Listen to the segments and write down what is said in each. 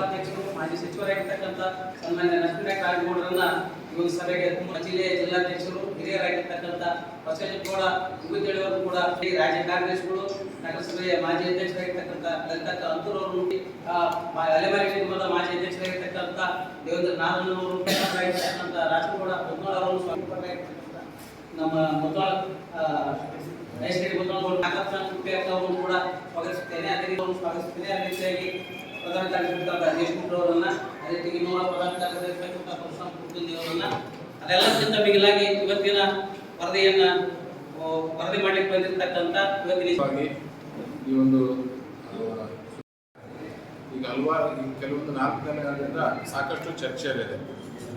ಉಪಾಧ್ಯಕ್ಷರು, ಮಾಜಿ ಸಚಿವರಾಗಿರ್ತಕ್ಕಂಥ ಸನ್ಮಾನ್ಯ ಲಕ್ಷ್ಮೀ ಕಾರ್ಯಗೌಡರನ್ನ ಈ ಒಂದು ಸಭೆಗೆ ಜಿಲ್ಲೆಯ ಜಿಲ್ಲಾಧ್ಯಕ್ಷರು, ಹಿರಿಯರಾಗಿರ್ತಕ್ಕಂಥ ಬಸವೇಗೌಡ ಮುಗಿತೇಳಿಯವರು ಕೂಡ ಈ ರಾಜ್ಯ ಕಾರ್ಯದರ್ಶಿಗಳು ನಗರಸಭೆಯ ಮಾಜಿ ಅಧ್ಯಕ್ಷರಾಗಿರ್ತಕ್ಕಂಥ ಲಲಿತಕ್ಕ ಅಂತೂರವರು ಅಲೆಮಾರಿ ನಿಗಮದ ಮಾಜಿ ಅಧ್ಯಕ್ಷರಾಗಿರ್ತಕ್ಕಂಥ ದೇವೇಂದ್ರ ನಾರಾಯಣವರು ಆಗಿರ್ತಕ್ಕಂಥ ರಾಜಗೌಡ ಬೊಮ್ಮಳ ಅವರು ಸ್ವಾಗತರಾಗಿರ್ತಕ್ಕಂಥ ನಮ್ಮ ನೈಸ್ಕರಿ ಮುದ್ದಾಳವರು ನಾಗಪ್ಪ ಕುಟ್ಟಿ ಅದೇ ರೀತಿ ಸ್ವಾಗತಿಸುತ್ತೇನೆ. ಅದೇ ರೀತಿಯಾಗಿ ಪ್ರಧಾನ ಆಗಿರ್ತಕ್ಕಂಥ ದೇಶಮುಖ್ ಅವರನ್ನ ಅದೇ ರೀತಿ ಇನ್ನೋರ್ವ ಪದಾರ್ಥ ಆಗಿರ್ತಕ್ಕಂಥ ಪರಶುರಾಮ್ ಅದೆಲ್ಲಕ್ಕಿಂತ ಮಿಗಿಲಾಗಿ ಇವತ್ತಿನ ವರದಿಯನ್ನ ವರದಿ ಮಾಡಲಿಕ್ಕೆ ಬಂದಿರತಕ್ಕಂಥ ಇವತ್ತಿನ ಈ ಒಂದು ಈಗ ಹಲವಾರು ಕೆಲವೊಂದು ನಾಲ್ಕು ದಿನಗಳಿಂದ ಸಾಕಷ್ಟು ಚರ್ಚೆಯಲ್ಲಿದೆ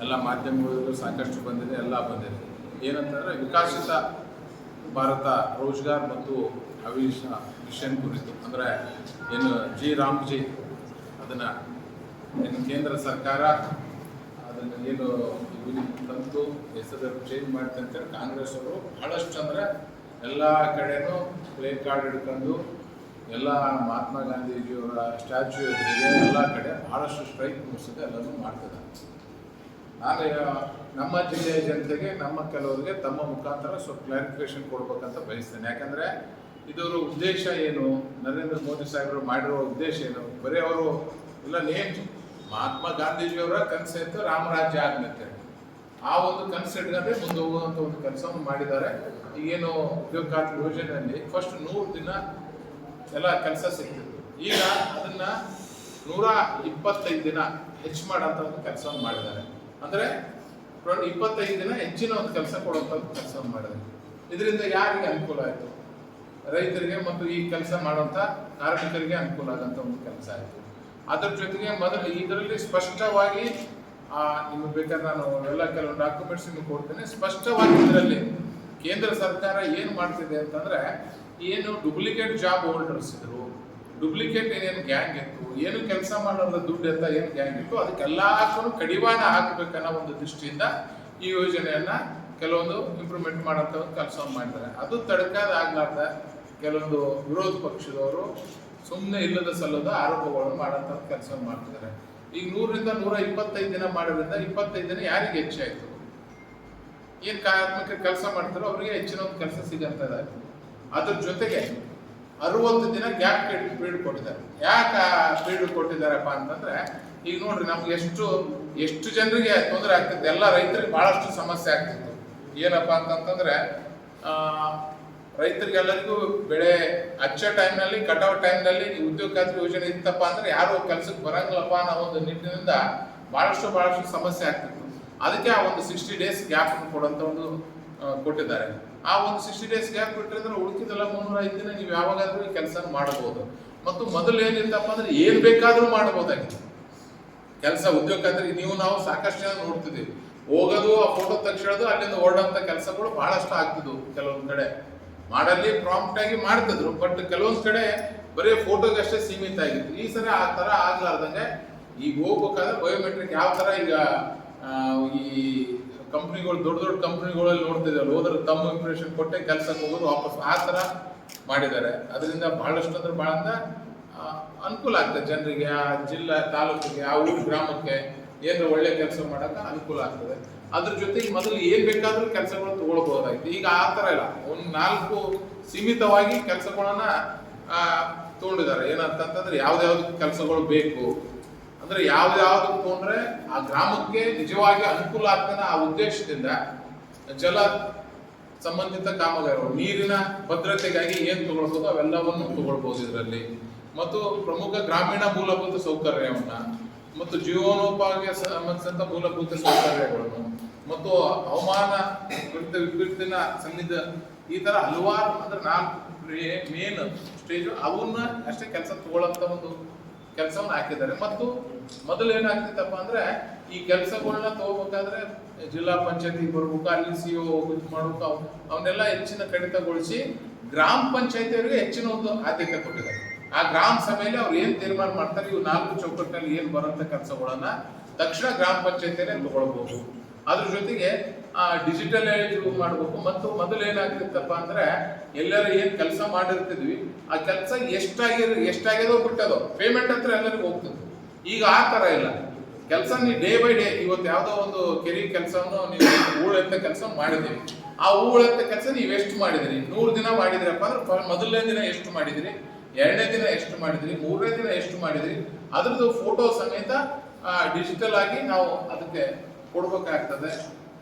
ಎಲ್ಲ ಮಾಧ್ಯಮಗಳು ಸಾಕಷ್ಟು ಬಂದಿದೆ, ಎಲ್ಲ ಬಂದಿದೆ. ಏನಂತಂದರೆ ವಿಕಾಸಿತ ಭಾರತ, ರೋಜ್ಗಾರ್ ಮತ್ತು ಅವಿಷ ಮಿಷನ್ ಕುರಿತು. ಅಂದರೆ ಏನು ಜಿ. ರಾಮ್ಜಿ ಅದನ್ನು ಕೇಂದ್ರ ಸರ್ಕಾರ ಅದನ್ನು ಏನು ತಂತು ಹೆಸರು ಚೇಂಜ್ ಮಾಡ್ತೆ ಅಂತೇಳಿ ಕಾಂಗ್ರೆಸ್ ಅವರು ಬಹಳಷ್ಟು ಅಂದರೆ ಎಲ್ಲ ಕಡೆನೂ ಪ್ಲೇ ಕಾರ್ಡ್ ಹಿಡ್ಕೊಂಡು ಎಲ್ಲ ಮಹಾತ್ಮ ಗಾಂಧೀಜಿಯವರ ಸ್ಟ್ಯಾಚ್ಯೂ ಎದುರಿಗೆ ಎಲ್ಲ ಕಡೆ ಬಹಳಷ್ಟು ಸ್ಟ್ರೈಕ್ ಮುಗಿಸಿದೆ ಎಲ್ಲನೂ ಮಾಡ್ತದೆ. ನಾನು ನಮ್ಮ ಜಿಲ್ಲೆಯ ಜನತೆಗೆ, ನಮ್ಮ ಕೆಲವರಿಗೆ ತಮ್ಮ ಮುಖಾಂತರ ಸ್ವಲ್ಪ ಕ್ಲಾರಿಫಿಕೇಶನ್ ಕೊಡ್ಬೇಕಂತ ಬಯಸ್ತೇನೆ. ಯಾಕಂದ್ರೆ ಇದರ ಉದ್ದೇಶ ಏನು? ನರೇಂದ್ರ ಮೋದಿ ಸಾಹೇಬರು ಮಾಡಿರೋ ಉದ್ದೇಶ ಏನು? ಬರೀ ಅವರು ಇಲ್ಲ ನೇಮ್ ಮಹಾತ್ಮ ಗಾಂಧೀಜಿಯವರ ಕನಸು ಇತ್ತು ರಾಮರಾಜ್ಯ ಆಗ್ಲತ್ತೆ ಆ ಒಂದು ಕನಸು ಮುಂದೆ ಹೋಗುವಂತ ಒಂದು ಕೆಲಸವನ್ನು ಮಾಡಿದ್ದಾರೆ. ಈಗೇನು ಉದ್ಯೋಗ ಖಾತ್ರಿ ಯೋಜನೆಯಲ್ಲಿ ಫಸ್ಟ್ ನೂರು ದಿನ ಎಲ್ಲ ಕೆಲಸ ಸಿಗ್ತಿತ್ತು ಈಗ ಅದನ್ನ ನೂರ ಇಪ್ಪತ್ತೈದು ದಿನ ಹೆಚ್ಚು ಮಾಡೋಂಥ ಒಂದು ಕೆಲಸವನ್ನು ಮಾಡಿದ್ದಾರೆ. ಅಂದ್ರೆ ಇಪ್ಪತ್ತೈದು ದಿನ ಹೆಚ್ಚಿನ ಒಂದು ಕೆಲಸ ಕೊಡುವಂತ ಒಂದು ಕೆಲಸವನ್ನು ಮಾಡಿದ್ದಾರೆ. ಇದರಿಂದ ಯಾರಿಗೆ ಅನುಕೂಲ ಆಯಿತು? ರೈತರಿಗೆ ಮತ್ತು ಈ ಕೆಲಸ ಮಾಡುವಂಥ ಕಾರ್ಮಿಕರಿಗೆ ಅನುಕೂಲ ಆದಂಥ ಒಂದು ಕೆಲಸ ಆಯಿತು. ಅದರ ಜೊತೆಗೆ ಮೊದಲು ಇದರಲ್ಲಿ ಸ್ಪಷ್ಟವಾಗಿ ನಿಮಗೆ ಬೇಕಾದ್ರೆ ನಾನು ಎಲ್ಲ ಕೆಲವು ಡಾಕ್ಯುಮೆಂಟ್ಸ್ ನಿಮಗೆ ಕೊಡ್ತೇನೆ. ಸ್ಪಷ್ಟವಾಗಿ ಇದರಲ್ಲಿ ಕೇಂದ್ರ ಸರ್ಕಾರ ಏನು ಮಾಡ್ತಿದೆ ಅಂತಂದ್ರೆ, ಏನು ಡುಪ್ಲಿಕೇಟ್ ಜಾಬ್ ಹೋಲ್ಡರ್ಸ್ ಇದ್ರು ಡುಪ್ಲಿಕೇಟ್ ಏನೇನು ಗ್ಯಾಂಗ್ ಇತ್ತು, ಏನು ಕೆಲಸ ಮಾಡೋದ್ರ ದುಡ್ಡು ಅಂತ ಏನು ಗ್ಯಾಂಗ್ ಇತ್ತು ಅದಕ್ಕೆಲ್ಲಕ್ಕೂ ಕಡಿವಾಣ ಹಾಕಬೇಕನ್ನೋ ಒಂದು ದೃಷ್ಟಿಯಿಂದ ಈ ಯೋಜನೆಯನ್ನ ಕೆಲವೊಂದು ಇಂಪ್ರೂವ್ಮೆಂಟ್ ಮಾಡೋಂಥ ಒಂದು ಕೆಲಸವನ್ನು ಮಾಡಿದ್ದಾರೆ. ಅದು ತಡಕಾದ ಆಗ್ಲಾರ್ದ ಕೆಲವೊಂದು ವಿರೋಧ ಪಕ್ಷದವರು ಸುಮ್ಮನೆ ಇಲ್ಲದ ಸಲ್ಲದ ಆರೋಪಗಳನ್ನು ಮಾಡೋಂಥ ಕೆಲಸ ಮಾಡ್ತಿದ್ದಾರೆ. ಈಗ ನೂರರಿಂದ ನೂರ ಇಪ್ಪತ್ತೈದು ದಿನ ಮಾಡೋದ್ರಿಂದ ಇಪ್ಪತ್ತೈದು ದಿನ ಯಾರಿಗೆ ಹೆಚ್ಚಾಯಿತು ಏನು ಕಾರ್ಮಿಕರು ಕೆಲಸ ಮಾಡ್ತಾರೋ ಅವರಿಗೆ ಹೆಚ್ಚಿನ ಒಂದು ಕೆಲಸ ಸಿಗಂತದ ಅದ್ರ ಜೊತೆಗೆ ಅರವತ್ತು ದಿನ ಗ್ಯಾಪ್ ಪೀರಿಯಡ್ ಕೊಟ್ಟಿದ್ದಾರೆ. ಯಾಕೆ ಪೀರಿಯಡ್ ಕೊಟ್ಟಿದ್ದಾರಪ್ಪ ಅಂತಂದ್ರೆ, ಈಗ ನೋಡ್ರಿ ನಮ್ಗೆ ಎಷ್ಟು ಎಷ್ಟು ಜನರಿಗೆ ತೊಂದರೆ ಆಗ್ತಿತ್ತು. ಎಲ್ಲ ರೈತರಿಗೆ ಬಹಳಷ್ಟು ಸಮಸ್ಯೆ ಆಗ್ತಿತ್ತು. ಏನಪ್ಪ ಅಂತಂತಂದ್ರೆ ರೈತರಿಗೆಲ್ಲರಿಗೂ ಬೆಳೆ ಹಚ್ಚೋ ಟೈಮ್ನಲ್ಲಿ, ಕಟಾವ್ ಟೈಮ್ನಲ್ಲಿ ಉದ್ಯೋಗ ಖಾತ್ರಿ ಯೋಜನೆ ಇತ್ತಪ್ಪ ಅಂದ್ರೆ ಯಾರು ಕೆಲಸಕ್ಕೆ ಬರಂಗಿಲ್ಲಪ್ಪ ಅನ್ನೋ ಒಂದು ನಿಟ್ಟಿನಿಂದ ಬಹಳಷ್ಟು ಬಹಳಷ್ಟು ಸಮಸ್ಯೆ ಆಗ್ತಿತ್ತು. ಅದಕ್ಕೆ ಆ ಒಂದು ಸಿಕ್ಸ್ಟಿ ಡೇಸ್ ಗ್ಯಾಪ್ ಕೊಡುವಂತ ಒಂದು ಕೊಟ್ಟಿದ್ದಾರೆ. ಆ ಒಂದು ಸಿಕ್ಸ್ಟಿ ಡೇಸ್ ಗ್ಯಾಪ್ ಬಿಟ್ಟರೆ ಉಳಿದಿದ್ದೆಲ್ಲ ಮುನ್ನೂರ ಐದು ದಿನ ನೀವು ಯಾವಾಗಾದ್ರೂ ಕೆಲಸ ಮಾಡಬಹುದು. ಮತ್ತು ಮೊದಲು ಏನಿತ್ತಪ್ಪ ಅಂದ್ರೆ ಏನ್ ಬೇಕಾದ್ರೂ ಮಾಡಬಹುದಾಗಿತ್ತು. ಕೆಲಸ ಉದ್ಯೋಗ ಖಾತ್ರಿ ನೀವು ನಾವು ಸಾಕಷ್ಟು ಜನ ನೋಡ್ತಿದ್ದೀವಿ. ಹೋಗೋದು, ಆ ಫೋಟೋ ತಕ್ಷಣದು ಅಲ್ಲಿಂದ ಹೊರಡಂತ ಕೆಲಸಗಳು ಬಹಳಷ್ಟು ಆಗ್ತಿದ್ವು ಕೆಲವೊಂದು ಕಡೆ. ಮಾಡಲ್ಲಿ ಪ್ರಾಂಪ್ಟ್ ಆಗಿ ಮಾಡ್ತಿದ್ರು ಬಟ್ ಕೆಲವೊಂದ್ ಕಡೆ ಬರೀ ಫೋಟೋಗೆ ಅಷ್ಟೇ ಸೀಮಿತ ಆಗಿತ್ತು. ಈ ಸಲ ಆ ತರ ಆಗ್ಲಾರ್ದಂಗೆ ಈಗ ಹೋಗ್ಬೇಕಾದ್ರೆ ಬಯೋಮೆಟ್ರಿಕ್ ಯಾವ ತರ ಈಗ ಈ ಕಂಪ್ನಿಗಳು ದೊಡ್ಡ ದೊಡ್ಡ ಕಂಪ್ನಿಗಳಲ್ಲಿ ನೋಡ್ತಿದ್ದಾರೆ ಹೋದ್ರೆ ತಮ್ಮ ಇಂಪ್ರೆಷನ್ ಕೊಟ್ಟೆ ಕೆಲ್ಸಕ್ಕೆ ಹೋಗೋದು ವಾಪಸ್ ಆ ತರ ಮಾಡಿದ್ದಾರೆ. ಅದರಿಂದ ಬಹಳಷ್ಟು ಅಂದ್ರೆ ಅಂದ್ರೆ, ಅನುಕೂಲ ಆಗ್ತದೆ. ಜನರಿಗೆ ಆ ಜಿಲ್ಲಾ ತಾಲೂಕಿಗೆ ಆ ಊರು ಗ್ರಾಮಕ್ಕೆ ಏನಾರ ಒಳ್ಳೆ ಕೆಲಸ ಮಾಡಕ್ಕೆ ಅನುಕೂಲ ಆಗ್ತದೆ. ಅದ್ರ ಜೊತೆಗೆ ಮೊದಲು ಏನ್ ಬೇಕಾದ್ರೂ ಕೆಲಸಗಳು ತಗೊಳ್ಬಹುದಾಗಿತ್ತು. ಈಗ ಆ ತರ ಇಲ್ಲ. ಒಂದ್ ನಾಲ್ಕು ಸೀಮಿತವಾಗಿ ಕೆಲಸಗಳನ್ನ ತಗೊಂಡಿದ್ದಾರೆ. ಏನಂತಂತಂದ್ರೆ ಯಾವ್ದಾವ್ದು ಕೆಲಸಗಳು ಬೇಕು? ಅಂದ್ರೆ ಯಾವ್ದಾವ್ದು ತಗೊಂಡ್ರೆ ಆ ಗ್ರಾಮಕ್ಕೆ ನಿಜವಾಗಿ ಅನುಕೂಲ ಆಗ್ತಾನೆ ಆ ಉದ್ದೇಶದಿಂದ ಜಲ ಸಂಬಂಧಿತ ಕಾಮಗಾರಿಗಳು, ನೀರಿನ ಭದ್ರತೆಗಾಗಿ ಏನ್ ತಗೊಳ್ಬೋದು ಅವೆಲ್ಲವನ್ನು ತಗೊಳ್ಬಹುದು ಇದರಲ್ಲಿ. ಮತ್ತು ಪ್ರಮುಖ ಗ್ರಾಮೀಣ ಮೂಲಭೂತ ಸೌಕರ್ಯವನ್ನ, ಮತ್ತು ಜೀವನೋಪಾಯ ಸಂಬಂಧಿಸಿದಂತ ಮೂಲಭೂತ ಸೌಕರ್ಯಗಳನ್ನು. ಮತ್ತು ಹವಾಮಾನ ವಿರುದ್ಧ ವಿಪರೀತಿನ ಸನ್ನಿಧ, ಈ ತರ ಹಲವಾರು ಅಂದ್ರೆ ನಾಲ್ಕು ಮೇನ್ ಸ್ಟೇಜ್ ಅವನ್ನ ಅಷ್ಟೇ ಕೆಲಸ ತಗೊಳ್ಳಂತ ಒಂದು ಕೆಲಸವನ್ನ ಹಾಕಿದ್ದಾರೆ. ಮತ್ತು ಮೊದಲು ಏನಾಗ್ತಿತ್ತಪ್ಪ ಅಂದ್ರೆ, ಈ ಕೆಲಸಗಳನ್ನ ತಗೋಬೇಕಾದ್ರೆ ಜಿಲ್ಲಾ ಪಂಚಾಯತಿ ಬರ್ಬೇಕು, ಅಲ್ಲಿ ಸಿ ಒ ಮಾಡ್ಬೇಕು, ಅವ್- ಅವನ್ನೆಲ್ಲ ಹೆಚ್ಚಿನ ಕಡಿತಗೊಳಿಸಿ ಗ್ರಾಮ ಪಂಚಾಯತಿಯವರಿಗೆ ಹೆಚ್ಚಿನ ಒಂದು ಆದ್ಯತೆ ಕೊಟ್ಟಿದ್ದಾರೆ. ಆ ಗ್ರಾಮ ಸಭೆಯಲ್ಲಿ ಅವ್ರು ಏನ್ ತೀರ್ಮಾನ ಮಾಡ್ತಾರೆ, ಇವು ನಾಲ್ಕು ಚೌಕಟ್ಟಿನಲ್ಲಿ ಏನ್ ಬರುವಂತ ಕೆಲಸಗಳನ್ನ ತಕ್ಷಣ ಗ್ರಾಮ ಪಂಚಾಯತಿನೇ ತಗೊಳ್ಬಹುದು. ಅದ್ರ ಜೊತೆಗೆ ಆ ಡಿಜಿಟಲೈಸ್ ಮಾಡಬೇಕು. ಮತ್ತು ಮೊದಲು ಏನಾಗ್ತಿತ್ತಪ್ಪ ಅಂದ್ರೆ ಎಲ್ಲರೂ ಏನ್ ಕೆಲಸ ಮಾಡಿರ್ತಿದ್ವಿ, ಆ ಕೆಲಸ ಎಷ್ಟಾಗಿ ಎಷ್ಟಾಗ್ಯದೋ ಬಿಟ್ಟದೋ ಪೇಮೆಂಟ್ ಹತ್ರ ಎಲ್ಲರಿಗೂ ಹೋಗ್ತದೆ ಈಗ ಆ ಥರ ಇಲ್ಲ. ಕೆಲಸ ನೀವು ಡೇ ಬೈ ಡೇ ಇವತ್ತು ಯಾವುದೋ ಒಂದು ಕೆರಿ ಕೆಲಸವನ್ನು ನೀವು ಹೂಳೆತ್ತ ಕೆಲಸ ಮಾಡಿದೀವಿ ಆ ಹೂಳೆತ್ತ ಕೆಲಸ ನೀವು ಎಷ್ಟು ಮಾಡಿದಿರಿ ನೂರು ದಿನ ಮಾಡಿದಿರಪ್ಪ ಅಂದ್ರೆ ಮೊದಲನೇ ದಿನ ಎಷ್ಟು ಮಾಡಿದಿರಿ ಎರಡನೇ ದಿನ ಎಷ್ಟು ಮಾಡಿದಿರಿ ಮೂರನೇ ದಿನ ಎಷ್ಟು ಮಾಡಿದಿರಿ ಅದ್ರದ್ದು ಫೋಟೋ ಸಮೇತ ಡಿಜಿಟಲ್ ಆಗಿ ನಾವು ಅದಕ್ಕೆ ಕೊಡ್ಬೇಕಾಗ್ತದೆ.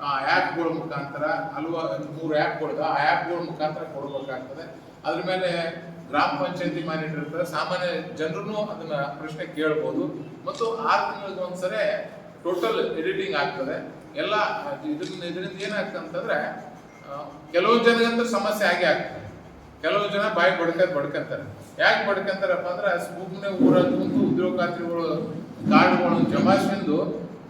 ಆ ಆ್ಯಪ್ಗಳ ಮುಖಾಂತರ, ಹಲವು, ಮೂರು ಆ್ಯಪ್ಗಳಿದೆ ಆ ಆ್ಯಪ್ಗಳ ಮುಖಾಂತರ ಕೊಡಬೇಕಾಗ್ತದೆ. ಅದ್ರ ಮೇಲೆ ಗ್ರಾಮ ಪಂಚಾಯತಿ ಮಾನಿಟರ್ ಇರ್ತಾರೆ. ಸಾಮಾನ್ಯ ಜನರು ಅದನ್ನ ಪ್ರಶ್ನೆ ಕೇಳ್ಬೋದು. ಮತ್ತು ಆರು ತಿಂಗಳಿಗೆ ಒಂದ್ಸರಿ ಟೋಟಲ್ ಎಡಿಟಿಂಗ್ ಆಗ್ತದೆ. ಎಲ್ಲ, ಇದರಿಂದ ಇದರಿಂದ ಏನಾಗ್ತದೆ ಅಂತಂದ್ರೆ ಕೆಲವು ಜನಗಂತೂ ಸಮಸ್ಯೆ ಆಗೇ ಆಗ್ತದೆ. ಕೆಲವು ಜನ ಬಾಯಿ ಬಡ್ಕಂತ, ಬಡ್ಕಂತಾರೆ. ಯಾಕೆ ಬಡ್ಕಂತಾರಪ್ಪ ಅಂದ್ರೆ ಸುಮ್ಮನೆ ಊರ ಕುಂತು ಉದ್ಯೋಗಾರ್ಥಿಗಳು ಕಾರ್ಡ್ಗಳನ್ನು ಜಮಾಯಿಸ್ಕೊಂಡು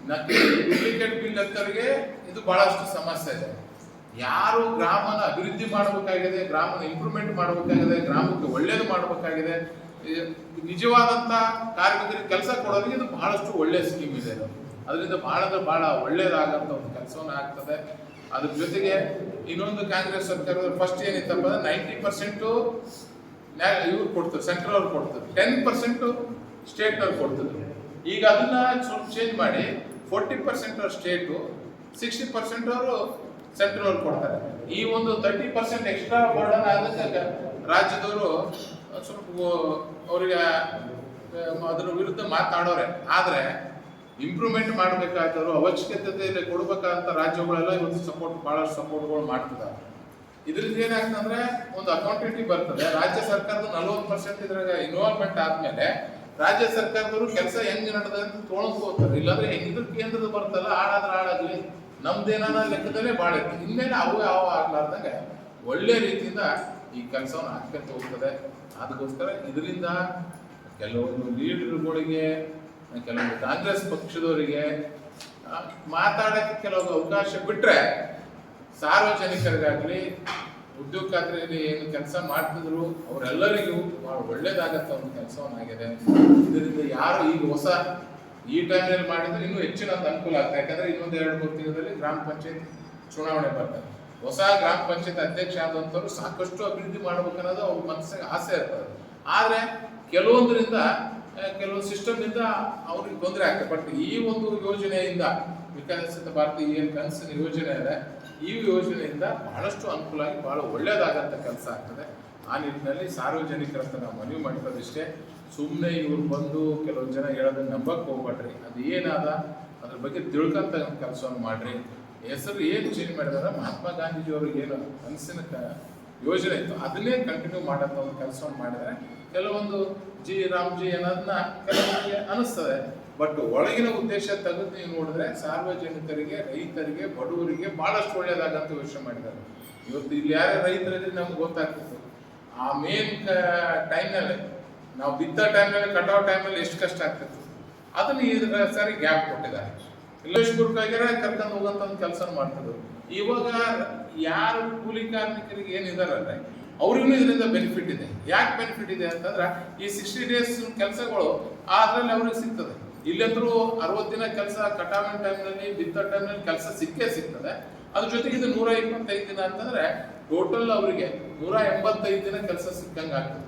ಡೂಪ್ಲಿಕೇಟ್ ಬಿಲ್ ಹತ್ತರಿಗೆ ಇದು ಬಹಳಷ್ಟು ಸಮಸ್ಯೆ ಇದೆ. ಯಾರು ಗ್ರಾಮನ ಅಭಿವೃದ್ಧಿ ಮಾಡಬೇಕಾಗಿದೆ, ಗ್ರಾಮನ ಇಂಪ್ರೂವ್ಮೆಂಟ್ ಮಾಡಬೇಕಾಗಿದೆ, ಗ್ರಾಮಕ್ಕೆ ಒಳ್ಳೇದು ಮಾಡಬೇಕಾಗಿದೆ ನಿಜವಾದಂತ ಕಾರ್ಮಿಕರಿಗೆ ಕೆಲಸ ಕೊಡೋದಕ್ಕೆ ಇದು ಬಹಳಷ್ಟು ಒಳ್ಳೆ ಸ್ಕೀಮ್ ಇದೆ. ಅದರಿಂದ ಬಹಳ ಬಹಳ ಒಳ್ಳೇದಾಗಂತ ಒಂದು ಕೆಲಸವನ್ನು ಆಗ್ತದೆ. ಅದ್ರ ಜೊತೆಗೆ ಇನ್ನೊಂದು ಕಾಂಗ್ರೆಸ್ ಸರ್ಕಾರದ ಫಸ್ಟ್ ಏನಿತ್ತಪ್ಪ ಅಂದ್ರೆ ನೈಂಟಿ ಪರ್ಸೆಂಟು ಇವ್ರು ಕೊಡ್ತಾರೆ ಸೆಂಟ್ರಲ್ ಅವ್ರು ಕೊಡ್ತಾರೆ ಟೆನ್ ಪರ್ಸೆಂಟು ಸ್ಟೇಟ್ ಅವ್ರು ಕೊಡ್ತಿದ್ರು ಈಗ ಅದನ್ನ ಚೇಂಜ್ ಮಾಡಿ ಫೋರ್ಟಿ ಪರ್ಸೆಂಟ್ ಅವ್ರು ಸ್ಟೇಟು ಸಿಕ್ಸ್ಟಿ ಪರ್ಸೆಂಟ್ ಅವರು ಸೆಂಟ್ರಲ್ ಅವ್ರು ಕೊಡ್ತಾರೆ. ಈ ಒಂದು ತರ್ಟಿ ಪರ್ಸೆಂಟ್ ಎಕ್ಸ್ಟ್ರಾ ಬರ್ಡನ್ ಆದಾಗ ರಾಜ್ಯದವರು ಸ್ವಲ್ಪ ಅವರಿಗೆ ಅದರ ವಿರುದ್ಧ ಮಾತನಾಡೋರೆ ಆದರೆ ಇಂಪ್ರೂವ್ಮೆಂಟ್ ಮಾಡಬೇಕಾದ್ರು ಅವಶ್ಯಕತೆ ಕೊಡಬೇಕಂತ ರಾಜ್ಯಗಳೆಲ್ಲ ಇವತ್ತು ಸಪೋರ್ಟ್ ಭಾಳಷ್ಟು ಸಪೋರ್ಟ್ಗಳು ಮಾಡ್ತಿದ್ದಾರೆ ಇದರಿಂದ ಏನಾಗ್ತದೆ ಅಂದ್ರೆ ಒಂದು ಅಕೌಂಟಿಟಿ ಬರ್ತದೆ. ರಾಜ್ಯ ಸರ್ಕಾರದ ನಲವತ್ತು ಪರ್ಸೆಂಟ್ ಇದ್ರಾಗ ಇನ್ವಾಲ್ವ್ಮೆಂಟ್ ಆದ್ಮೇಲೆ ರಾಜ್ಯ ಸರ್ಕಾರದವರು ಕೆಲಸ ಹೆಂಗ್ ನಡೆದ ಅಂತ ಇಲ್ಲಾಂದ್ರೆ ಹೆಂಗಿದ್ರು ಕೇಂದ್ರದ ಬರ್ತಲ್ಲ ಆಡಾದ್ರೆ ಆಡಾಗ್ಲಿ ನಮ್ದೇನಾದ ಲೆಕ್ಕದಲ್ಲೇ ಬಾಳ ಇನ್ನೇನು ಇನ್ಮೇಲೆ ಅವು ಯಾವ ಆಗ್ಲಾರ್ದಂಗೆ ಒಳ್ಳೆ ರೀತಿಯಿಂದ ಈ ಕೆಲಸವನ್ನು ಹಾಕ್ಕೊಂತ ಹೋಗ್ತದೆ. ಅದಕ್ಕೋಸ್ಕರ ಇದರಿಂದ ಕೆಲವೊಂದು ಲೀಡರ್ಗಳಿಗೆ, ಕೆಲವೊಂದು ಕಾಂಗ್ರೆಸ್ ಪಕ್ಷದವರಿಗೆ ಮಾತಾಡಕ್ಕೆ ಕೆಲವೊಂದು ಅವಕಾಶ ಬಿಟ್ಟರೆ ಸಾರ್ವಜನಿಕರಿಗಾಗ್ಲಿ ಉದ್ಯೋಗ ಖಾತ್ರಿಯಲ್ಲಿ ಏನು ಕೆಲಸ ಮಾಡ್ತಿದ್ರು, ಅವರೆಲ್ಲರಿಗೂ ಬಹಳ ಒಳ್ಳೇದಾಗತ್ತ ಒಂದು ಕೆಲಸವನ್ನಾಗಿದೆ ಇದರಿಂದ ಯಾರು ಈಗ ಹೊಸ ಈ ಟೈಮ್ನಲ್ಲಿ ಮಾಡಿದ್ರೆ ಇನ್ನೂ ಹೆಚ್ಚಿನ ಅನುಕೂಲ ಆಗ್ತದೆ. ಯಾಕಂದ್ರೆ ಇನ್ನೊಂದು ಎರಡು, ಮೂರು ತಿಂಗಳಲ್ಲಿ ಗ್ರಾಮ ಪಂಚಾಯತ್ ಚುನಾವಣೆ ಬರ್ತದೆ. ಹೊಸ ಗ್ರಾಮ ಪಂಚಾಯತ್ ಅಧ್ಯಕ್ಷ ಆದಂಥವ್ರು ಸಾಕಷ್ಟು ಅಭಿವೃದ್ಧಿ ಮಾಡ್ಬೇಕನ್ನೋದು ಅವ್ರ ಮನಸ್ಸಿಗೆ ಆಸೆ ಇರ್ತದೆ. ಆದರೆ ಕೆಲವೊಂದರಿಂದ ಕೆಲವೊಂದು ಕೆಲವು ಸಿಸ್ಟಮ್ನಿಂದ ಅವ್ರಿಗೆ ತೊಂದರೆ ಆಗ್ತದೆ. ಬಟ್ ಈ ಒಂದು ಯೋಜನೆಯಿಂದ ವಿಕಸಿತ ಭಾರತ ಏನು ಕನಸಿನ ಯೋಜನೆ ಇದೆ ಈ ಯೋಜನೆಯಿಂದ ಬಹಳಷ್ಟು ಅನುಕೂಲ ಆಗಿ ಬಹಳ ಒಳ್ಳೆಯದಾಗಂಥ ಕೆಲಸ ಆಗ್ತದೆ. ಆ ನಿಟ್ಟಿನಲ್ಲಿ ಸಾರ್ವಜನಿಕರ ಹತ್ರ ನಾವು ಮನವಿ ಮಾಡಿರೋದಿಷ್ಟೇ. ಸುಮ್ಮನೆ ಇವ್ರು ಬಂದು ಕೆಲವು ಜನ ಹೇಳೋದನ್ನ ನಂಬಕ್ಕೆ ಹೋಗ್ಬೇಡ್ರಿ. ಅದು ಏನಾದ ಅದ್ರ ಬಗ್ಗೆ ತಿಳ್ಕೊಂತ ಕೆಲಸವನ್ನು ಮಾಡ್ರಿ. ಹೆಸರು ಏನು ಚೇಂಜ್ ಮಾಡಿದಾರೆ? ಮಹಾತ್ಮ ಗಾಂಧೀಜಿಯವರು ಏನು ಕನಸಿನ ಕ ಯೋಜನೆ ಇತ್ತು. ಅದನ್ನೇ ಕಂಟಿನ್ಯೂ ಮಾಡೋಂಥ ಒಂದು ಕೆಲಸವನ್ನು ಮಾಡಿದರೆ ಕೆಲವೊಂದು ಜಿ ರಾಮ್ಜಿ ಅನ್ನೋದನ್ನ ಕೆಲವರಿಗೆ ಅನಿಸ್ತದೆ. ಬಟ್ ಒಳಗಿನ ಉದ್ದೇಶ ತೆಗೆದು ನೀವು ನೋಡಿದ್ರೆ ಸಾರ್ವಜನಿಕರಿಗೆ, ರೈತರಿಗೆ, ಬಡವರಿಗೆ ಬಹಳಷ್ಟು ಒಳ್ಳೆಯದಾಗಂತ ಯೋಚನೆ ಮಾಡಿದ್ದಾರೆ. ಇವತ್ತು ಇಲ್ಲಿ ಯಾರ ರೈತರಿದ್ರೆ ನಮ್ಗೆ ಗೊತ್ತಾಗ್ತಿತ್ತು ಆ ಮೇನ್ ಟೈಮ್ನಲ್ಲಿ ನಾವು ಬಿದ್ದ ಟೈಮ್ನಲ್ಲಿ ಕಟಾವ್ ಟೈಮಲ್ಲಿ ಎಷ್ಟು ಕಷ್ಟ ಆಗ್ತಿತ್ತು ಅದನ್ನ ಇದ್ರ ಸರಿ ಗ್ಯಾಪ್ ಕೊಟ್ಟಿದ್ದಾರೆ. ಇಲ್ಲಶ್ಪುರ್ಕಾಗಿರ ಕರ್ಕೊಂಡು ಹೋಗಂತ ಒಂದು ಕೆಲಸ ಮಾಡ್ತಿದ್ರು. ಇವಾಗ ಯಾರು ಕೂಲಿ ಕಾರ್ಮಿಕರಿಗೆ ಏನಿದಾರಲ್ಲ ಅವ್ರಿಗೂ ಇದರಿಂದ ಬೆನಿಫಿಟ್ ಇದೆ. ಯಾಕೆ ಬೆನಿಫಿಟ್ ಇದೆ ಅಂತಂದ್ರೆ, ಈ ಸಿಕ್ಸ್ಟಿ ಡೇಸ್ ಕೆಲಸಗಳು ಅದರಲ್ಲಿ ಅವ್ರಿಗೆ ಸಿಗ್ತದೆ. ಇಲ್ಲಂದ್ರೂ ಅರವತ್ತು ದಿನ ಕೆಲಸ ಕಟಾವಿನ ಟೈಮ್ನಲ್ಲಿ ಬಿತ್ತ ಟೈಮ್ನಲ್ಲಿ ಕೆಲಸ ಸಿಕ್ಕೇ ಸಿಗ್ತದೆ. ಅದ್ರ ಜೊತೆಗೆ ಇದು ನೂರ ಇಪ್ಪತ್ತೈದು ದಿನ ಅಂತಂದ್ರೆ ಟೋಟಲ್ ಅವರಿಗೆ ನೂರ ಎಂಬತ್ತೈದು ದಿನ ಕೆಲಸ ಸಿಕ್ಕಂಗೆ ಆಗ್ತದೆ.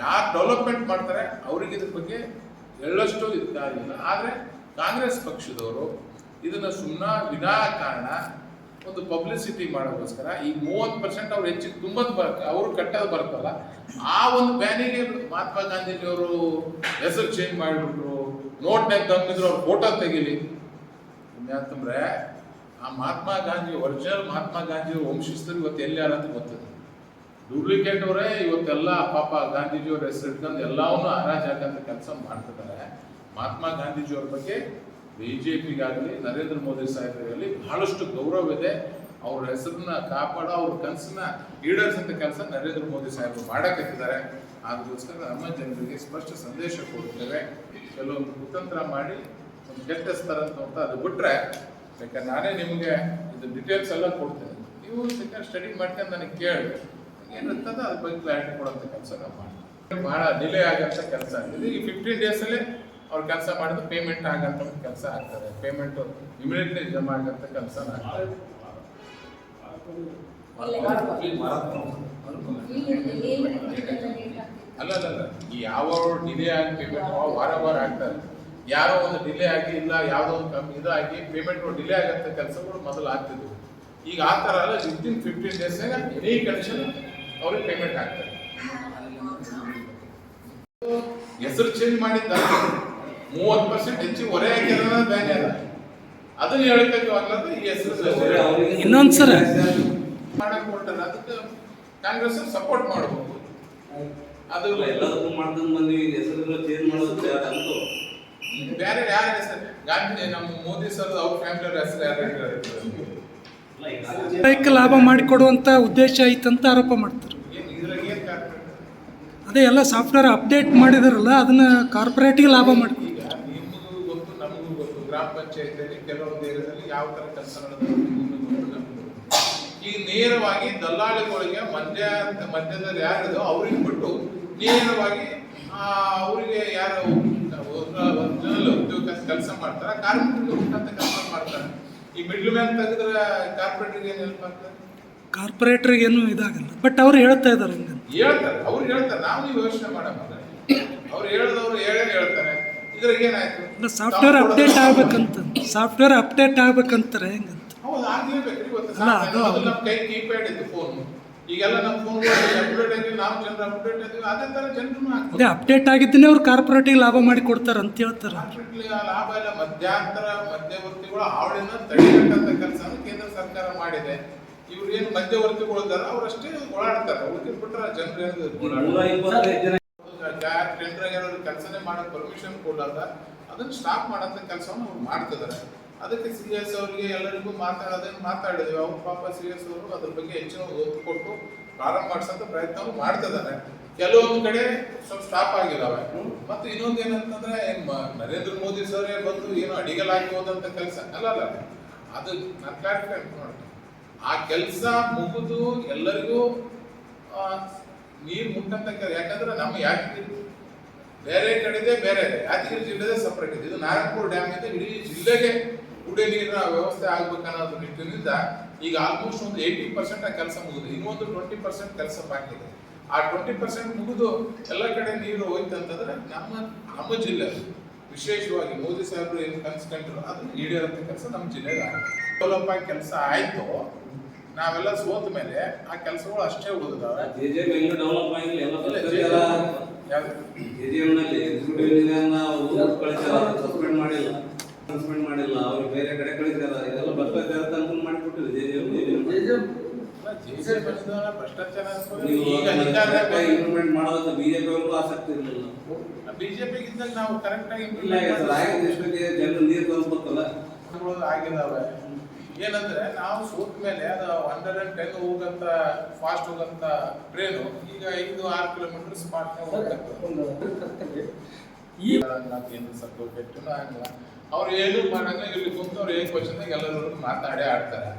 ಯಾರು ಡೆವಲಪ್ಮೆಂಟ್ ಮಾಡ್ತಾರೆ, ಅವ್ರಿಗೆ ಇದ್ರ ಬಗ್ಗೆ ಎಳ್ಳಷ್ಟು ಇದಕ್ಕಾಗಿಲ್ಲ ಆದರೆ ಕಾಂಗ್ರೆಸ್ ಪಕ್ಷದವರು ಇದನ್ನ ವಿನಾ ಕಾರಣ ಒಂದು ಪಬ್ಲಿಸಿಟಿ ಮಾಡೋಕ್ಕೋಸ್ಕರ ಈ ಮೂವತ್ತು ಪರ್ಸೆಂಟ್ ಅವ್ರು ಹೆಚ್ಚಿಗೆ ತುಂಬದ್ ಬರುತ್ತೆ ಅವರು ಕಟ್ಟೋದು ಬರುತ್ತಲ್ಲ ಆ ಒಂದು ಬ್ಯಾನಿಗೆ ಮಹಾತ್ಮ ಗಾಂಧೀಜಿಯವರು ಹೆಸರು ಚೇಂಜ್ ಮಾಡಿಬಿಟ್ರು. ನೋಟ್ನಾಗ ತಂದಿದ್ರು, ಅವ್ರು ಫೋಟೋ ತೆಗಿಲಿ. ಯಾಕಂದ್ರೆ ಆ ಮಹಾತ್ಮ ಗಾಂಧಿ ಒರಿಜಿನಲ್ ಮಹಾತ್ಮ ಗಾಂಧಿ ವಂಶಸ್ಥರು ಇವತ್ತು ಎಲ್ಲಿ ಯಾರಂತ ಗೊತ್ತದೆ ಡೂಪ್ಲಿಕೇಟ್ ಅವರೇ ಇವತ್ತೆಲ್ಲ ಪಾಪ ಗಾಂಧೀಜಿಯವ್ರ ಹೆಸರು ಇಟ್ಕೊಂಡು ಎಲ್ಲವನ್ನೂ ಹರಾಜಾಗಂತ ಕೆಲಸ ಮಾಡ್ತಿದ್ದಾರೆ. ಮಹಾತ್ಮ ಗಾಂಧೀಜಿಯವ್ರ ಬಗ್ಗೆ ಬಿಜೆಪಿಗಾಗಲಿ ನರೇಂದ್ರ ಮೋದಿ ಸಾಹೇಬರಲ್ಲಿ ಬಹಳಷ್ಟು ಗೌರವ ಇದೆ ಅವ್ರ ಹೆಸರನ್ನ ಕಾಪಾಡೋ ಅವ್ರ ಕನಸನ್ನ ಈಡೇರಿಸಂತ ಕೆಲಸ ನರೇಂದ್ರ ಮೋದಿ ಸಾಹೇಬರು ಮಾಡಕತ್ತಿದ್ದಾರೆ. ಅದಕ್ಕೋಸ್ಕರ ನಮ್ಮ ಜನರಿಗೆ ಸ್ಪಷ್ಟ ಸಂದೇಶ ಕೊಡ್ತೇವೆ. ಕೆಲವೊಂದು ಕುತಂತ್ರ ಮಾಡಿ, ಒಂದು ಕೆಟ್ಟ ಅಂತ ಅದು ಬಿಟ್ರೆ ಯಾಕಂದ್ರೆ ನಾನೇ ನಿಮಗೆ ಇದು ಡಿಟೇಲ್ಸ್ ಎಲ್ಲ ಕೊಡ್ತೇನೆ. ನೀವು ಬೇಕಾದ್ರೆ ಸ್ಟಡಿ ಮಾಡ್ಕೊಂಡು ನನಗೆ ಕೇಳಿ. ಏನಿರ್ತದೆ ಅದ್ರ ಬಗ್ಗೆ ಕ್ಲಾರಿಟಿ ಕೊಡೋಂಥ ಕೆಲಸ ನಾವು ಮಾಡ್ತೀವಿ. ಬಹಳ ಡಿಲೇ ಆಗಂತ ಕೆಲಸ ಈ ಫಿಫ್ಟೀನ್ ಡೇಸಲ್ಲಿ ಅವ್ರು ಕೆಲಸ ಮಾಡಿದ್ರೆ ಪೇಮೆಂಟ್ ಆಗಂತ ಕೆಲಸ ಆಗ್ತದೆ. ಪೇಮೆಂಟ್ ಇಮಿಡಿಯೇಟ್ಲಿ ಜಮಾ ಆಗಂತ ಕೆಲಸ ಆಗ್ತದೆ. ಅಲ್ಲ ಅಲ್ಲ ಅಲ್ಲ ಈ ಯಾವ ಡಿಲೇ ಆಗಿ ಪೇಮೆಂಟ್ ವಾರ ವಾರ ಆಗ್ತಾರೆ ಯಾರೋ ಒಂದು ಡಿಲೇ ಆಗಿ ಇಲ್ಲ ಯಾವುದೋ ಒಂದು ಕಮ್ಮಿ ಇದಾಗಿ ಪೇಮೆಂಟ್ ಡಿಲೇ ಆಗಂತ ಕೆಲಸಗಳು ಮೊದಲು ಆಗ್ತಿದ್ವು ಈಗ ಆ ಥರ ಅಲ್ಲ ವಿತಿನ್ ಫಿಫ್ಟೀನ್ ಡೇಸ್ನಾಗ ಎನಿ ಕಂಡೀಷನ್ ಅವ್ರಿಗೆ ಪೇಮೆಂಟ್ ಆಗ್ತದೆ ಹೆಸರು ಚೇಂಜ್ ಮಾಡಿದ್ದ ಮೂವತ್ತು ಪರ್ಸೆಂಟ್ ಹೆಚ್ಚಿಗೆ ಹೊರೆ ಹಾಕಿರೋದ ಬ್ಯಾನ್ ಅದ ಅದನ್ನ ಹೇಳಕ್ಕೆ ಆಗ್ಲದ ಈ ಹೆಸರು ಇನ್ನೊಂದ್ ಸರ. ಮಾಡಕ್ ಹೊರಟಾರ ಅದಕ್ಕೆ ಕಾಂಗ್ರೆಸ್ ಸಪೋರ್ಟ್ ಮಾಡಬಹುದು ಅದು ಎಲ್ಲದಕ್ಕೂ ಮಾಡ್ಕೊಂಡ್ ಬಂದ್ವಿ ಈಗ ಹೆಸರುಗಳು ಚೇಂಜ್ ಮಾಡೋದಕ್ಕೆ ಅಂತ. ಬೇರೆ ಯಾರ ಹೆಸರು ಗಾಂಧಿ ನಮ್ಮ ಮೋದಿ ಸರ್ ಅವ್ರ ಫ್ಯಾಮಿಲಿ ಹೆಸರು ಯಾರು ಲಾಭ ಮಾಡಿಕೊಡುವಂತ ಉದ್ದೇಶ ಐತಂತ ಆರೋಪ ಮಾಡ್ತಾರೆ. ಅದೇ ಎಲ್ಲ ಸಾಫ್ಟ್ವೇರ್ ಅಪ್ಡೇಟ್ ಮಾಡಿದಾರಲ್ಲ ಅದನ್ನ ಕಾರ್ಪೊರೇಟಿಗೆ ಲಾಭ ಮಾಡಿ ಈಗ ನಿಮಗೂ ಗೊತ್ತು ನಮಗೂ ಗೊತ್ತು ಗ್ರಾಮ ಪಂಚಾಯತಿಯಲ್ಲಿ ಕೆಲವೊಂದು ಏರಿಯಾದಲ್ಲಿ ಯಾವ ತರ ಕೆಲಸಗಳನ್ನು ಈ ನೇರವಾಗಿ ದಲ್ಲಾಳಿಗಳಿಗೆ ಮಧ್ಯ ಮಧ್ಯದಲ್ಲಿ ಯಾರಿದೋ ಅವ್ರಿಗೆ ಬಿಟ್ಟು ನೇರವಾಗಿ ಅವರಿಗೆ ಯಾರು ಉದ್ಯೋಗ ಕೆಲಸ ಮಾಡ್ತಾರೆ? ಕಾರ್ಮಿಕರಿಗೆ ಉಂಟಂತ ಕೆಲಸ ಮಾಡ್ತಾರೆ? ಈ ಮಿಡ್ಲ್ ಮ್ಯಾನ್ ತೆಗೆದ್ರೆ ಕಾರ್ಪೊರೇಟ್ರಿಗೆ ಏನು ಹೆಲ್ಪ್ ಆಗ್ತದೆ? ಕಾರ್ಪೊರೇಟ್ರಿಗೆ ಏನು ಇದಾಗಲ್ಲ. ಬಟ್ ಅವ್ರು ಹೇಳ್ತಾ ಇದಾರೆ ಹೇಳ್ತಾರೆ ಅವ್ರು ಹೇಳ್ತಾರೆ. ನಾವು ಯೋಚನೆ ಮಾಡಲ್ಲ ಅವ್ರು ಹೇಳಿದವ್ರು ಹೇಳೇ ಹೇಳ್ತಾರೆ. ಸಾಫ್ಟ್ವೇರ್ ಅಪ್ಡೇಟ್ ಆಗ್ಬೇಕಂತ. ಸಾಫ್ಟ್ವೇರ್ ಅಪ್ಡೇಟ್ ಆಗ್ಬೇಕಂತಾರೆ ಹೆಂಗಂತ. ಹೌದು ಆಗ್ಲೇಬೇಕು ಇವತ್ತು ಅಲ್ಲ, ಅದು- ಕೈ ಕೀಪ್ಯಾಡ್ ಇತ್ತು ಫೋನ್ ಈಗೆಲ್ಲ ನಮ್ಮ ಫೋನ್ ಅಪ್ಡೇಟ್ ಆಗಿವಿ ನಾವು ಜನರು ಅಪ್ಡೇಟ್ ಆಗಿವಿ ಅದೇ ತರ ಜನರು ಅದೇ ಅಪ್ಡೇಟ್ ಆಗಿದ್ದನ್ನೇ ಅವ್ರು ಕಾರ್ಪೊರೇಟಿಗೆ ಲಾಭ ಮಾಡಿ ಕೊಡ್ತಾರೆ ಅಂತ ಹೇಳ್ತಾರೆ. ಲಾಭ ಇಲ್ಲ ಮಧ್ಯಂತರ ಮಧ್ಯವರ್ತಿಗಳ ಹಾವಳಿನ ತಡೆಗಟ್ಟಂತ ಕೆಲಸ ಕೇಂದ್ರ ಸರ್ಕಾರ ಮಾಡಿದೆ. ಇವ್ರು ಏನು ಮಧ್ಯವರ್ತಿಗಳು ಅವ್ರಷ್ಟೇ ಅವರಷ್ಟೇ ಓಡಾಡ್ತಾರೆ ಉಳಿದು ಬಿಟ್ರೆ ಜನರು ಏನು ನೂರ ಇಪ್ಪತ್ತೈದು ಜನ ಕೊಡಲ್ಲ ಅದನ್ನ ಸ್ಟಾಪ್ ಮಾಡಂತ ಕೆಲಸವನ್ನು ಅವ್ರು ಮಾಡ್ತಿದ್ದಾರೆ ಅದಕ್ಕೆ ಸಿ ಎಸ್ ಅವರಿಗೆ ಎಲ್ಲರಿಗೂ ಮಾತಾಡೋದನ್ನು ಮಾತಾಡಿದ್ವಿ. ಅವ್ರ ಪಾಪ ಸಿ ಎಸ್ ಅವರು ಅದ್ರ ಬಗ್ಗೆ ಹೆಚ್ಚಿನ ಒತ್ತು ಕೊಟ್ಟು ಪ್ರಾರಂಭ ಮಾಡಿಸಂತ ಪ್ರಯತ್ನವನ್ನು ಮಾಡ್ತಿದ್ದಾರೆ ಕೆಲವೊಂದು ಕಡೆ ಸ್ವಲ್ಪ ಸ್ಟಾಪ್ ಆಗಿದಾವೆ. ಮತ್ತು ಇನ್ನೊಂದು ಏನಂತಂದ್ರೆ ನರೇಂದ್ರ ಮೋದಿ ಸರೇ ಬಂದು ಏನು ಅಡಿಗಲಾಗಿ ಹೋದಂತ ಕೆಲಸ ಅಲ್ಲ ಅಲ್ಲ ಅದು ನಾನು ನೋಡಿ ಆ ಕೆಲಸ ಮುಗಿದು ಎಲ್ಲರಿಗೂ ನೀರು ಮುಟ್ಟಂತ ಯಾಕಂದ್ರೆ ನಮ್ಮ ಯಾದಗಿರಿ ಬೇರೆ ಕಡೆದೇ ಬೇರೆ ಯಾದಗಿರಿ ಜಿಲ್ಲೆದೇ ಸಪ್ರೇಟ್ ಇದೆ ಇದು ನಾರಾಯಣಪುರ ಡ್ಯಾಮ್ ಇದೆ ಇಡೀ ಜಿಲ್ಲೆಗೆ ಕುಡಿಯ ನೀರಿನ ವ್ಯವಸ್ಥೆ ಆಗ್ಬೇಕನ್ನೋದ್ರ ನಿಟ್ಟಿನಿಂದ ಈಗ ಆಲ್ಮೋಸ್ಟ್ ಒಂದು ಏಯ್ಟಿ ಪರ್ಸೆಂಟ್ ಆ ಕೆಲಸ ಮುಗಿದು ಇನ್ನೊಂದು ಟ್ವೆಂಟಿ ಪರ್ಸೆಂಟ್ ಕೆಲಸ ಬಾಕಿ ಇದೆ. ಆ ಟ್ವೆಂಟಿ ಪರ್ಸೆಂಟ್ ಮುಗಿದು ಎಲ್ಲ ಕಡೆ ನೀರು ಹೋಯ್ತು ಅಂತಂದ್ರೆ ನಮ್ಮ ನಮ್ಮ ಜಿಲ್ಲೆ ವಿಶೇಷವಾಗಿ ಮೋದಿ ಸಾಹೇಬರು ಏನು ಕನ್ಸ್ಕೊಂಡ್ರು ಅದನ್ನ ಈಡೇರಂತ ಕೆಲಸ ನಮ್ಮ ಜಿಲ್ಲೆಗೆ ಡೆವಲಪ್ ಆಗಿ ಕೆಲಸ ಆಯಿತು. ನಾವೆಲ್ಲ ಸೋತ ಮೇಲೆ ಆ ಕೆಲಸಗಳು ಅಷ್ಟೇ ಉಳಿದಾವೆ ಜೆ ಜೆ ಹೆಂಗ್ ಡೆವಲಪ್ ಆಗಿಲ್ಲ ಎಲ್ಲ ಸರ್ಕಾರಿ ಎಲ್ಲ ಯಾವ್ದು ಜೆ ಜೆ ನಲ್ಲಿ ಎಕ್ಸಿಕ್ಯೂಟಿವ್ ಇಂಜಿನಿಯರ್ನ ಊರಿಗೆ ಕಳಿಸ್ಯಾರ ಸಸ್ಪೆಂಡ್ ಮಾಡಿಲ್ಲ ಸಸ್ಪೆಂಡ್ ಮಾಡಿಲ್ಲ ಅವ್ರಿಗೆ ಬೇರೆ ಕಡೆ ಕಳಿಸ್ಯಾರ ಇದೆಲ್ಲ ಭ್ರಷ್ಟಾಚಾರ ಅಂತ ಅನುಕೂಲ ಮಾಡಿಕೊಟ್ಟಿರಿ ಜೆ ಜೆ ಜೆ ಭ್ರಷ್ಟಾಚಾರ ಅನ್ಬೋದು. ನೀವು ಈಗ ಅಧಿಕಾರ ಇಂಪ್ಲಿಮೆಂಟ್ ಮಾಡೋದಕ್ಕೆ ಬಿಜೆಪಿ ಅವ್ರಿಗೂ ಆಸಕ್ತಿ ಇರಲಿಲ್ಲ. ಬಿಜೆಪಿ ಇದ್ದಾಗ ನಾವು ಕರೆಕ್ಟ್ ಆಗಿ ಇಲ್ಲ ಜನರು ನೀರು implement ಆಗಿದಾವೆ ಏನಂದ್ರೆ ನಾವು ಸೋತ ಮೇಲೆ ಅದು ಹಂಡ್ರೆಡ್ ಅಂಡ್ ಟೆನ್ ಹೋಗಂತ ಫಾಸ್ಟ್ ಹೋಗಂತ ಟ್ರೈನ್ ಈಗ ಐದು, ಆರು ಕಿಲೋಮೀಟರ್ ಸ್ಪಾಟ್ ಈ ಸರ್ಕಾರ ಕೆಟ್ಟನು ಆಗಲ್ಲ ಅವ್ರು ಏನು ಮಾಡಂಗ ಇಲ್ಲಿ ಕುಂತು ಅವ್ರು ಏನು ಕ್ವಶನ್ ಎಲ್ಲರೂ ಮಾತಾಡೇ ಆಡ್ತಾರೆ.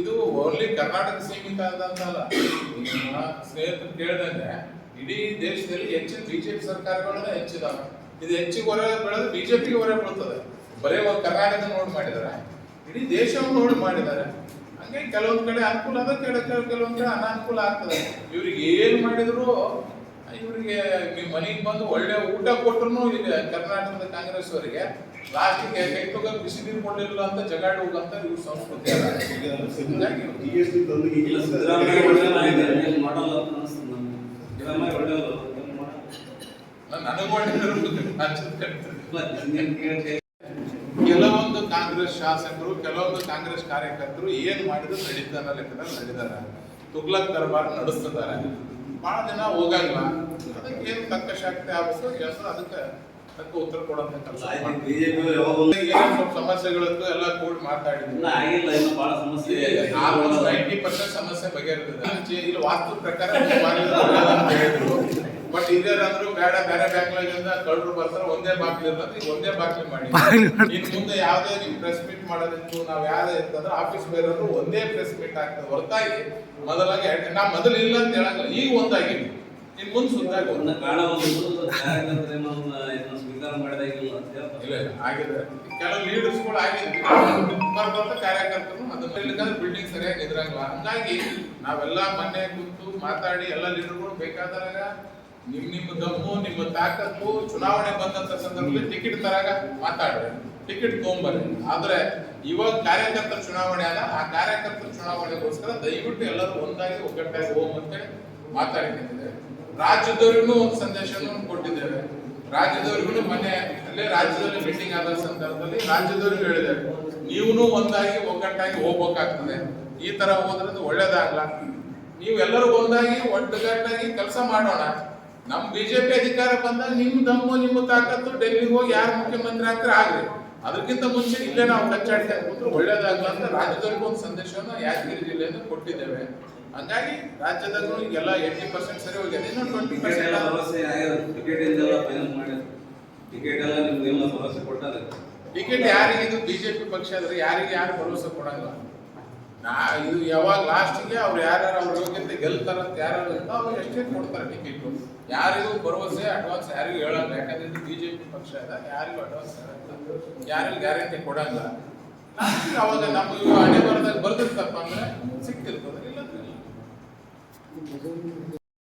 ಇದು ಓನ್ಲಿ ಕರ್ನಾಟಕ ಸೀಮಿತ ನಮ್ಮ ಸ್ನೇಹಿತರು ಕೇಳ್ದಂಗೆ ಇಡೀ ದೇಶದಲ್ಲಿ ಹೆಚ್ಚಿನ ಬಿಜೆಪಿ ಸರ್ಕಾರಗಳನ್ನ ಹೆಚ್ಚಿದಾವೆ. ಇದು ಹೆಚ್ಚಿಗೆ ಹೊರ ಬೆಳೆದು ಬಿಜೆಪಿಗೆ ಹೊರ ಬೀಳ್ತದೆ. ಬರೀ ಒಂದು ಕರ್ನಾಟಕ ನೋಡಿ ಮಾಡಿದಾರೆ. ಇಡೀ ದೇಶವನ್ನು ನೋಡಿ ಮಾಡಿದ್ದಾರೆ. ಹಂಗೆ ಕೆಲವೊಂದು ಕಡೆ ಅನುಕೂಲ ಅದ ಕಡೆ ಕೆಲವೊಂದು ಕಡೆ ಅನಾನುಕೂಲ ಆಗ್ತದೆ. ಇವ್ರಿಗೆ ಏನ್ ಮಾಡಿದ್ರು ಇವರಿಗೆ ನೀವು ಮನೆಗೆ ಬಂದು ಒಳ್ಳೆ ಊಟ ಕೊಟ್ಟರು ಈಗ ಕರ್ನಾಟಕದ ಕಾಂಗ್ರೆಸ್ ಅವರಿಗೆ ಲಾಸ್ಟಿಗೆ ಕೈ ತಗೊಂಡು ಬಿಸಿ ನೀರು ಕೊಡಲಿಲ್ಲ ಅಂತ ಜಗಾಡುವಂತ ಹೋಗಂತ ಇವ್ರ ಸಂಸ್ಕೃತಿ ನನಗ್ ಅನ್ಸುತ್ತೆ. ಇಲ್ಲ, ಹಿಂದಿನ ಕೇಳಿ ಕೆಲವೊಂದು ಕಾಂಗ್ರೆಸ್ ಶಾಸಕರು ಕೆಲವೊಂದು ಕಾಂಗ್ರೆಸ್ ಕಾರ್ಯಕರ್ತರು ಏನ್ ಮಾಡಿದ್ರು ನಡೀತಾರ ಲೆಕ್ಕದಲ್ಲಿ ನಡೀತಾರ. ತುಗ್ಲಕ್ ದರ್ಬಾರ್ ನಡೆಸ್ತಿದ್ದಾರೆ. ಬಹಳ ದಿನ ಹೋಗಲ್ಲ ಅದಕ್ಕೆ ಏನು ತಕ್ಕ ಶಕ್ತಿ ಆಗ್ಬೇಕು? ಎಲ್ಲರೂ ಅದಕ್ಕೆ ತಕ್ಕ ಉತ್ತರ ಕೊಡಂತ ಕೆಲಸ ಬಿಜೆಪಿ ಯಾವಾಗ ಏನೋ ಸ್ವಲ್ಪ ಸಮಸ್ಯೆಗಳದ್ದು ಎಲ್ಲ ಕೂಡಿ ಮಾತಾಡಿದ್ವಿ. ಆಗಿಲ್ಲ ಇನ್ನು ಬಹಳ ಸಮಸ್ಯೆ ನೈಂಟಿ ಪರ್ಸೆಂಟ್ ಸಮಸ್ಯೆ ಬಗೆಹರಿದಿದೆ. ಇಲ್ಲಿ ವಾಸ್ತು ಪ್ರಕಾರ ಅಂತ ಹೇಳಿದ್ರು. ಬಟ್ ಹಿರಿಯರು ಬೇಡ ಬೇರೆ ಬ್ಯಾಂಕ್ಗಳಿಂದ ಕಳ್ಳರು ಬರ್ತಾರೆ ಒಂದೇ ಬಾಕ್ಲಿ ಇರ್ತದೆ ಈಗ ಒಂದೇ ಬಾಕ್ಲಿ ಮಾಡಿ. ಇನ್ ಮುಂದೆ ಯಾವ್ದೇ ನೀವು ಪ್ರೆಸ್ ಮೀಟ್ ಮಾಡೋದಿತ್ತು ನಾವ್ ಯಾವ್ದೇ ಇರ್ತಂದ್ರೆ ಆಫೀಸ್ ಬೇರೆಯವರು ಒಂದೇ ಪ್ರೆಸ್ ಮೀಟ್ ಆಗ್ತದೆ. ಹೊರತಾಗಿ ಮೊದಲಾಗಿ ನಾ ಮೊದಲು ಇಲ್ಲ ಅಂತ ಹೇಳಲ್ಲ ಈಗ ಒಂದಾಗಿ ಇನ್ ಮುಂದೆ ಸುದ್ದಾಗಿ ಒಂದು ಏನೋ ಒಂದು ಏನೋ ಸ್ವೀಕಾರ ಮಾಡಿದಾಗಿಲ್ಲ ಅಂತ ಇಲ್ಲ ಆಗಿದೆ. ಕೆಲವು ಲೀಡರ್ಸ್ಗಳು ಆಗಿದೆ. ಬರ್ದಂತ ಕಾರ್ಯಕರ್ತರು ಅದನ್ನ ಇಲ್ಲಕಂದ್ರೆ ಬಿಲ್ಡಿಂಗ್ ಸರಿಯಾಗಿ ಇದ್ರಂಗಿಲ್ಲ ಹಂಗಾಗಿ ನಾವೆಲ್ಲ ಮೊನ್ನೆ ಕೂತು ಮಾತಾಡಿ ಎಲ್ಲ ಲೀಡರ್ಗಳು ಬೇಕಾದಾಗ ನಿಮ್ ನಿಮ್ಮ ದಮ್ಮು ನಿಮ್ಮ ತಾಕತ್ತು ಚುನಾವಣೆ ಬಂದಂತ ಸಂದರ್ಭದಲ್ಲಿ ಟಿಕೆಟ್ ತರಾಗ ಮಾತಾಡ್ರಿ. ಟಿಕೆಟ್ ತಗೊಂಬರ್ರಿ. ಆದ್ರೆ ಇವಾಗ ಕಾರ್ಯಕರ್ತರ ಚುನಾವಣೆ ಅಲ್ಲ ಆ ಕಾರ್ಯಕರ್ತರ ಚುನಾವಣೆಗೋಸ್ಕರ ದಯವಿಟ್ಟು ಎಲ್ಲರೂ ಒಂದಾಗಿ ಒಗ್ಗಟ್ಟಾಗಿ ಹೋಗುವಂತೆ ಮಾತಾಡಿದ್ದೇನೆ ರಾಜ್ಯದವ್ರಿಗೂ ಒಂದು ಸಂದೇಶವನ್ನು ಕೊಟ್ಟಿದ್ದೇವೆ. ರಾಜ್ಯದವ್ರಿಗೂ ಮನೆ ಅಲ್ಲೇ ರಾಜ್ಯದಲ್ಲಿ ಮೀಟಿಂಗ್ ಆದ ಸಂದರ್ಭದಲ್ಲಿ ರಾಜ್ಯದವ್ರಿಗೂ ಹೇಳಿದ್ದೇವೆ. ನೀವು ಒಂದಾಗಿ ಒಗ್ಗಟ್ಟಾಗಿ ಹೋಗ್ಬೇಕಾಗ್ತದೆ. ಈ ತರ ಹೋದ್ರಿಂದ ಒಳ್ಳೇದಾಗಲ್ಲ ನೀವೆಲ್ಲರೂ ಒಂದಾಗಿ ಒಟ್ಟುಗಟ್ಟಾಗಿ ಕೆಲಸ ಮಾಡೋಣ. ನಮ್ ಬಿಜೆಪಿ ಅಧಿಕಾರ ಬಂದಾಗ ನಿಮ್ ದಮ್ಮು ನಿಮ್ಮ ತಾಕತ್ತು ಡೆಲ್ಲಿಗೆ ಹೋಗಿ ಯಾರು ಮುಖ್ಯಮಂತ್ರಿ ಆಗ್ತಾರೆ ಆಗ್ಲಿ. ಅದಕ್ಕಿಂತ ಮುಂಚೆ ಇಲ್ಲೇ ನಾವು ಕಚ್ಚಾಡ್ತಾ ಕೂತ್ರು ಒಳ್ಳೇದಾಗಲ್ಲ ಅಂತ ರಾಜ್ಯದವ್ರಿಗೂ ಒಂದು ಸಂದೇಶವನ್ನು ಯಾದಗಿರಿ ಜಿಲ್ಲೆಯಿಂದ ಕೊಟ್ಟಿದ್ದೇವೆ. ಹಂಗಾಗಿ ರಾಜ್ಯದಾಗೂ ಈಗೆಲ್ಲ ಏಯ್ಟಿ ಪರ್ಸೆಂಟ್ ಸರಿ ಹೋಗಿದೆ. ಇನ್ನೂ ಟ್ವೆಂಟಿ ಟಿಕೆಟ್ ಎಲ್ಲ ಪರ್ಸೆಂಟ್ ಟಿಕೆಟ್ ಇಂದೆಲ್ಲ ಫೈನಲ್ ಮಾಡ್ಯಾರ ಟಿಕೆಟ್ ಎಲ್ಲ ನಿಮ್ಗೆ ಭರವಸೆ ಕೊಟ್ಟಾರೆ. ಟಿಕೆಟ್ ಯಾರಿಗೆ? ಇದು ಬಿಜೆಪಿ ಪಕ್ಷ ಆದ್ರೆ ಯಾರಿಗೆ ಯಾರು ಭರವಸೆ ಕೊಡಲ್ಲ? ನಾ ಇದು ಯಾವಾಗ ಲಾಸ್ಟಿಗೆ ಅವ್ರು ಯಾರ್ಯಾರು ಅವ್ರ ಯೋಗ್ಯತೆ ಗೆಲ್ತಾರಂತ ಯಾರು ಅಂತ ಅವ್ರು ಎಷ್ಟೇ ಕೊಡ್ತಾರೆ ಟಿಕೆಟ್ ಯಾರಿಗೂ ಭರವಸೆ ಅಡ್ವಾನ್ಸ್ ಯಾರಿಗೂ ಹೇಳಲ್ಲ. ಯಾಕಂದ್ರೆ ಇದು ಬಿಜೆಪಿ ಪಕ್ಷ ಅದ ಯಾರಿಗೂ ಅಡ್ವಾನ್ಸ್ ಹೇಳಲ್ಲ. ಯಾರಿಗೂ ಗ್ಯಾರಂಟಿ ಕೊಡಲ್ಲ. ಅವಾಗ ನಮ್ಮ ಹಣೆ ಬರದಾಗ ಬರ್ದಿರ್ತಪ್ಪ ಅಂದ್ರೆ ಸಿಕ್ತಿರ್ತದೆ ಇಲ್ಲ.